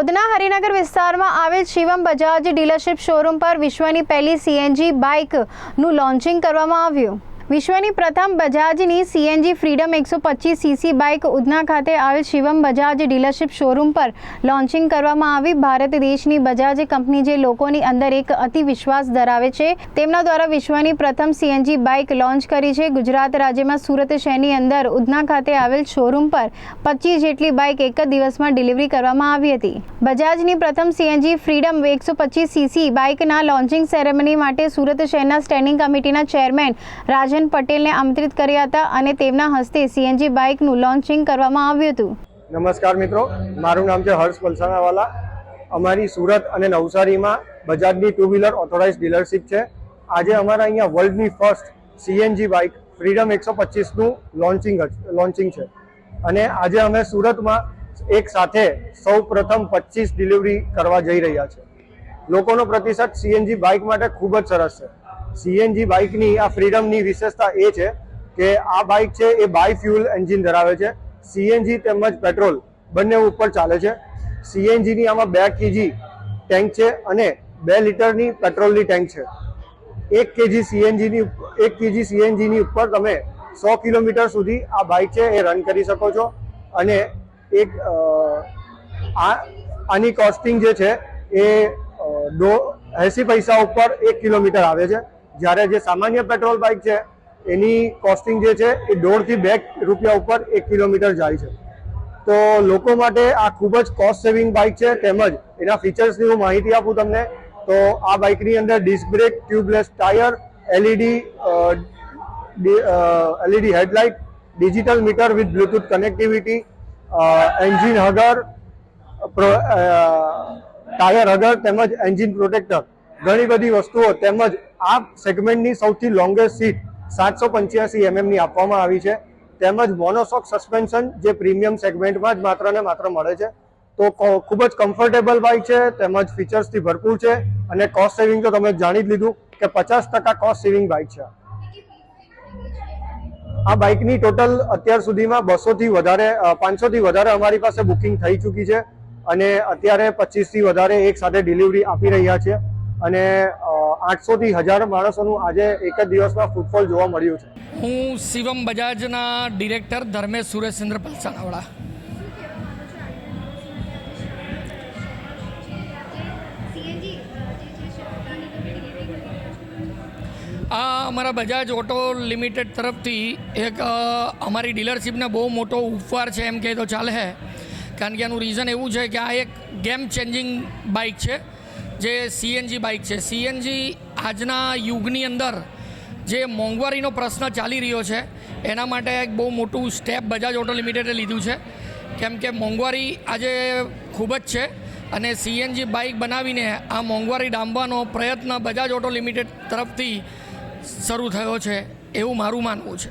ઉધના હરિનગર વિસ્તારમાં આવેલ Shivam Bajaj dealership showroom પર વિશ્વની પહેલી સીએનજી બાઇકનું લોન્ચિંગ કરવામાં આવ્યું. વિશ્વની પ્રથમ બજાજની સીએનજી ફ્રીડમ એકસો પચીસ સીસી બાઇક ઉધના ખાતે આવેલ શિવમ બજાજ ડીલરશીપ શોરૂમ પર લોન્ચિંગ કરવામાં આવી. ભારત દેશની બજાજ કંપની જે લોકોની અંદર એક અતિ વિશ્વાસ ધરાવે છે, તેમના દ્વારા વિશ્વની પ્રથમ સીએનજી બાઇક લોન્ચ કરી છે. ગુજરાત રાજ્યમાં સુરત શહેરની અંદર ઉધના ખાતે આવેલ શોરૂમ પર પચીસ જેટલી બાઇક એક જ દિવસમાં ડિલિવરી કરવામાં આવી હતી. બજાજની પ્રથમ સીએનજી ફ્રીડમ એકસો પચીસ સીસી બાઇકના લોન્ચિંગ સેરેમની માટે સુરત શહેરના સ્ટેન્ડિંગ કમિટીના ચેરમેન રાજન પટેલને આમંત્રિત કર્યા હતા અને તેમના હસ્તે સીએનજી બાઇકનું લોન્ચિંગ કરવામાં આવ્યું હતું. નમસ્કાર મિત્રો, મારું નામ છે હર્ષ પલસાણાવાલા અમારી સુરત અને નવસારીમાં બજાજની ટુ વ્હીલર ઓથોરાઇઝ ડીલરશીપ છે. આજે અમારા અહીંયા વર્લ્ડની ફર્સ્ટ સીએનજી બાઇક ફ્રીડમ એકસો પચીસનું લોન્ચિંગ લોન્ચિંગ છે. અને આજે અમે સુરતમાં એક સાથે સૌ પ્રથમ પચીસ ડિલિવરી કરવા જઈ રહ્યા છે. લોકોનો પ્રતિસાદ સીએનજી બાઇક માટે ખૂબ જ સરસ છે. સીએનજી બાઇકની આ ફ્રીડમની વિશેષતા એ છે કે આ બાઇક છે એ બાય ફ્યુલ એન્જિન ધરાવે છે. સીએનજી તેમજ પેટ્રોલ બંને ઉપર ચાલે છે. સીએનજીની આમાં બે કેજી ટેન્ક છે અને બે લીટરની પેટ્રોલની ટેન્ક છે. એક કેજી સીએનજીની એક કેજી સીએનજીની ઉપર તમે સો કિલોમીટર સુધી આ બાઇક છે એ રન કરી શકો છો. અને એક આ, આની કોસ્ટિંગ જે છે એ દો, એંસી પૈસા ઉપર એક કિલોમીટર આવે છે. જ્યારે જે સામાન્ય પેટ્રોલ બાઇક છે, એની કોસ્ટિંગ જે છે, એ દોઢથી બે રૂપિયા ઉપર એક કિલોમીટર જાય છે. તો લોકો માટે આ ખૂબ જ કોસ્ટ સેવિંગ બાઇક છે, તેમજ એના ફીચર્સની હું માહિતી આપું તમને. તો આ બાઇકની અંદર disc brake tubeless tyre LED LED headlight digital meter with Bluetooth connectivity engine hugger tyre hugger, તેમજ એન્જિન પ્રોટેક્ટર ઘણી બધી વસ્તુઓ તેમજ આ સેગમેન્ટની સૌથી લોંગેસ્ટ સીટ સાતસો પંચ્યાસી એમએમની આપવામાં આવી છે. તેમજ મોનોસોક સસ્પેન્શન જે પ્રીમિયમ સેગમેન્ટમાં જ માત્ર ને માત્ર મળે છે. તો ખૂબ જ કમ્ફર્ટેબલ બાઇક છે, તેમજ ફીચર્સથી ભરપૂર છે અને કોસ્ટ સેવિંગ તો તમે જાણી જ લીધું કે પચાસ ટકા કોસ્ટ સેવિંગ બાઇક છે. આ બાઇકની ટોટલ અત્યાર સુધીમાં બસોથી વધારે પાંચસોથી વધારે અમારી પાસે બુકિંગ થઈ ચૂકી છે અને અત્યારે પચીસથી વધારે એક સાથે ડિલિવરી આપી રહ્યા છે. અને આઠસો થી હજાર માણસોનું આજે એક જ દિવસમાં ફૂટફોલ જોવા મળ્યું છે. હું શિવમ બજાજના ડિરેક્ટર ધર્મેશ સુરેશચંદ્ર પલસાણાવાળા. આ અમારા બજાજ ઓટો લિમિટેડ તરફથી એક અમારી ડીલરશીપને બહુ મોટો ઉપહાર છે એમ કહે તો ચાલે કારણ કે એનું રીઝન એવું છે કે આ એક ગેમ ચેન્જિંગ બાઇક છે. જે સીએનજી બાઇક છે. સીએનજી આજના યુગની અંદર જે મોંઘવારીનો પ્રશ્ન ચાલી રહ્યો છે, એના માટે એક બહુ મોટું સ્ટેપ બજાજ ઓટો લિમિટેડે લીધું છે. કેમ કે મોંઘવારી આજે ખૂબ જ છે અને સીએનજી બાઇક બનાવીને આ મોંઘવારી ડામવાનો પ્રયત્ન બજાજ ઓટો લિમિટેડ તરફથી શરૂ થયો છે એવું મારું માનવું છે.